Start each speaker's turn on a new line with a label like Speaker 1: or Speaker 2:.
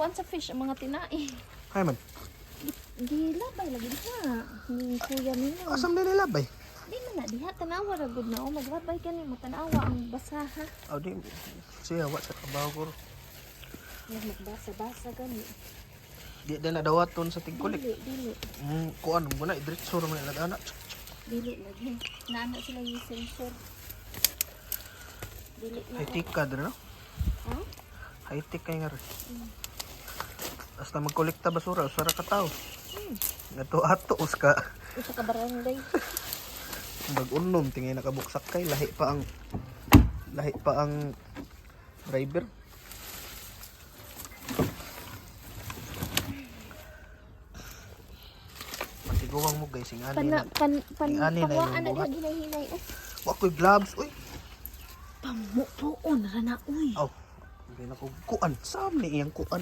Speaker 1: kuan sa fish ang mga tinai.
Speaker 2: Hay man.
Speaker 1: Gilabay lagi diha. Ni kuya nino.
Speaker 2: Asam din nilabay.
Speaker 1: Di man na diha tanawa ra gud na o maglabay kani mo tanawa ang basaha.
Speaker 2: Aw di siya wa sa trabaho ko.
Speaker 1: Nag magbasa-basa gani.
Speaker 2: Di din na dawaton sa tigkulik.
Speaker 1: Dili, dili.
Speaker 2: Mm, kuan mo na idritso ra man nagana.
Speaker 1: Dili lagi. Naana sila yung sensor. Dili na.
Speaker 2: Hay tika din no.
Speaker 1: Ha?
Speaker 2: Hay tika nga rin. Basta magkolekta basura, usara ka tao.
Speaker 1: Hmm.
Speaker 2: Ato ato us ka.
Speaker 1: Usa ka barangay.
Speaker 2: Mag-unom tingay nakabuksak kay lahi pa ang lahi pa ang driver. Matiguang mo guys, sing ani
Speaker 1: Pana,
Speaker 2: na.
Speaker 1: pan, pan,
Speaker 2: Yung ani na yung buhat.
Speaker 1: ginahinay. Oh,
Speaker 2: Wa ko'y gloves, uy.
Speaker 1: pamupuon ra na uy.
Speaker 2: Aw. Hindi na ko kuan. Sam ni iyang kuan.